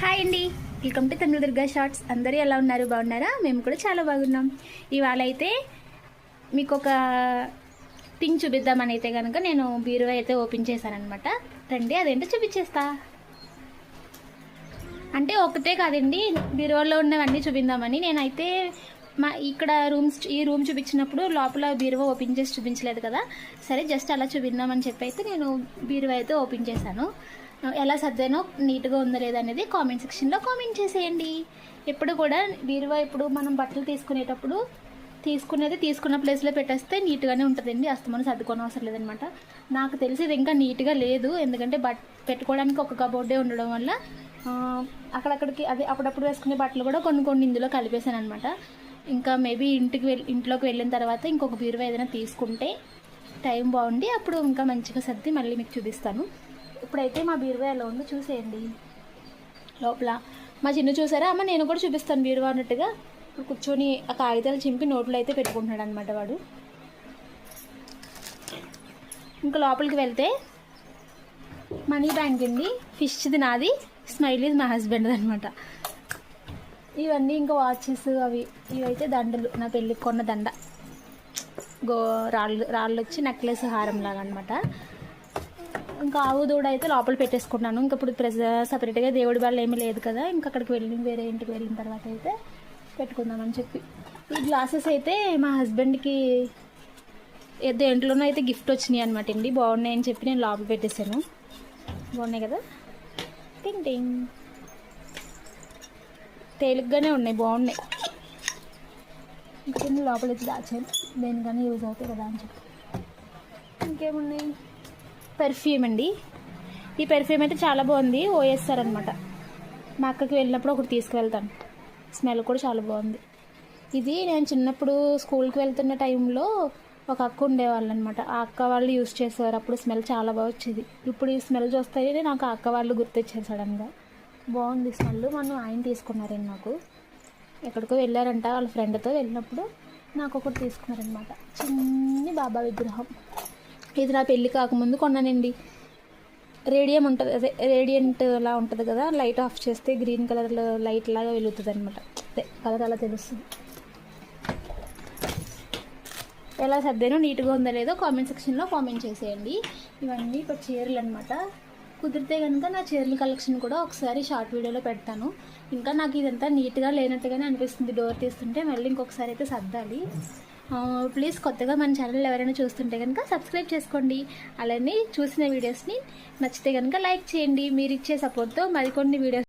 Hi అండి. Welcome to Tamil Durga Shorts అందరూ ఎలా ఉన్నారు? బాగున్నారా? మేము కూడా చాలా బాగున్నాం. ఇవాళ అయితే మీకు ఒక థింగ్ చూపిద్దామని అయితే కనుక నేను బీరువా అయితే ఓపెన్ చేశానమాట రండి అదేంటో చూపించేస్తా. అంటే ఒకటే కాదండి బీరువాలో ఉన్నవన్నీ చూపిందామని. నేనైతే మా ఇక్కడ రూమ్స్ ఈ రూమ్ చూపించినప్పుడు లోపల బీరువా ఓపెన్ చేసి చూపించలేదు కదా. సరే జస్ట్ అలా చూపిందామని చెప్పి అయితే నేను బీరువా అయితే ఓపెన్ చేశాను. ఎలా సర్దానో నీట్గా ఉందో లేదనేది కామెంట్ సెక్షన్లో కామెంట్ చేసేయండి. ఎప్పుడు కూడా బీరువా ఇప్పుడు మనం బట్టలు తీసుకునేటప్పుడు తీసుకునేది తీసుకున్న ప్లేస్లో పెట్టేస్తే నీట్గానే ఉంటుందండి. అస్తమానం సర్దుకోని అవసరం లేదనమాట. నాకు తెలిసి ఇది ఇంకా నీట్గా లేదు. ఎందుకంటే బట్ పెట్టుకోవడానికి ఒక కబోర్డే ఉండడం వల్ల అక్కడక్కడికి అదే అప్పుడప్పుడు వేసుకునే బట్టలు కూడా కొన్ని కొన్ని ఇందులో కలిపేశాను అనమాట ఇంకా మేబీ ఇంటికి వెళ్ళి ఇంట్లోకి వెళ్ళిన తర్వాత ఇంకొక బీరువా ఏదైనా తీసుకుంటే టైం బాగుండి అప్పుడు ఇంకా మంచిగా సర్ది మళ్ళీ మీకు చూపిస్తాను. ఇప్పుడైతే మా బీరువా ఎలా ఉందో చూసేయండి. లోపల. మా చిన్న చూసారా? అమ్మ నేను కూడా చూపిస్తాను బీరువా అన్నట్టుగా. ఇప్పుడు కూర్చొని ఆ కాగితాలు చింపి నోట్లో అయితే పెట్టుకుంటున్నాడు అనమాట వాడు. ఇంకా లోపలికి వెళ్తే మనీ బ్యాంక్ ఉంది ఫిష్ది నాది స్మైల్ ఇది మా హస్బెండ్ అనమాట ఇవన్నీ ఇంకా వాచెస్ అవి ఇవైతే దండలు నా పెళ్ళికి కొన్న దండ. గో రాళ్ళు రాళ్ళు వచ్చి నెక్లెస్ హారం లాగా అనమాట ఇంకా ఆవు దూడ అయితే లోపల పెట్టేసుకున్నాను. ఇంకా ఇప్పుడు ప్రెస సపరేట్గా దేవుడి వాళ్ళు ఏమీ లేదు కదా. ఇంకా అక్కడికి వెళ్ళి వేరే ఇంటికి వెళ్ళిన తర్వాత అయితే పెట్టుకుందామని చెప్పి. ఈ గ్లాసెస్ అయితే మా హస్బెండ్కి ఏ- అయితే గిఫ్ట్ వచ్చినాయి అనమాట అండి. బాగున్నాయని చెప్పి నేను లోపల పెట్టేశాను. బాగున్నాయి కదా? టింగ్ టింగ్. తేలిగ్గానే ఉన్నాయి బాగున్నాయి. ఇంకా నేను లోపల అయితే దాచాను. దేనికైనా యూజ్ అవుతాయి కదా అని చెప్పి. ఇంకేమున్నాయి? పెర్ఫ్యూమ్ అండి. ఈ పెర్ఫ్యూమ్ అయితే చాలా బాగుంది. ఓఎస్ఆర్ అనమాట మా అక్కకి వెళ్ళినప్పుడు ఒకటి తీసుకువెళ్తాను. స్మెల్ కూడా చాలా బాగుంది. ఇది నేను చిన్నప్పుడు స్కూల్కి వెళ్తున్న టైంలో ఒక అక్క ఉండేవాళ్ళు అనమాట ఆ అక్క వాళ్ళు యూజ్ చేసేవారు. అప్పుడు స్మెల్ చాలా బాగా వచ్చేది. ఇప్పుడు ఈ స్మెల్ చూస్తే నాకు ఆ అక్క వాళ్ళు గుర్తొచ్చారు సడన్గా. బాగుంది స్మెల్. మనం ఆయన తీసుకున్నారండి నాకు ఎక్కడికో వెళ్ళారంట వాళ్ళ ఫ్రెండ్తో వెళ్ళినప్పుడు. నాకు ఒకటి తీసుకున్నారనమాట చిన్ని బాబా విగ్రహం. ఇది నా పెళ్ళి కాకముందు కొన్నానండి. రేడియం ఉంటుంది అదే రేడియంట్ లా ఉంటుంది కదా లైట్ ఆఫ్ చేస్తే గ్రీన్ కలర్ లైట్ లాగా వెలుగుతుంది అనమాట అదే కలర్ అలా తెలుస్తుంది. ఎలా సర్దేనో నీట్గా ఉందో లేదో కామెంట్ సెక్షన్లో కామెంట్ చేసేయండి. ఇవన్నీ ఇప్పుడు చీరలు అనమాట కుదిరితే కనుక నా చీరల కలెక్షన్ కూడా ఒకసారి షార్ట్ వీడియోలో పెడతాను. ఇంకా నాకు ఇదంతా నీట్గా లేనట్టుగానే అనిపిస్తుంది. డోర్ తీస్తుంటే మళ్ళీ ఇంకొకసారి అయితే సర్దాలి. ప్లీజ్ కొత్తగా మన ఛానల్ ఎవరైనా చూస్తుంటే కనుక సబ్స్క్రైబ్ చేసుకోండి. అలానే చూసిన వీడియోస్ని నచ్చితే కనుక లైక్ చేయండి. మీరు ఇచ్చే సపోర్ట్తో మరికొన్ని వీడియోస్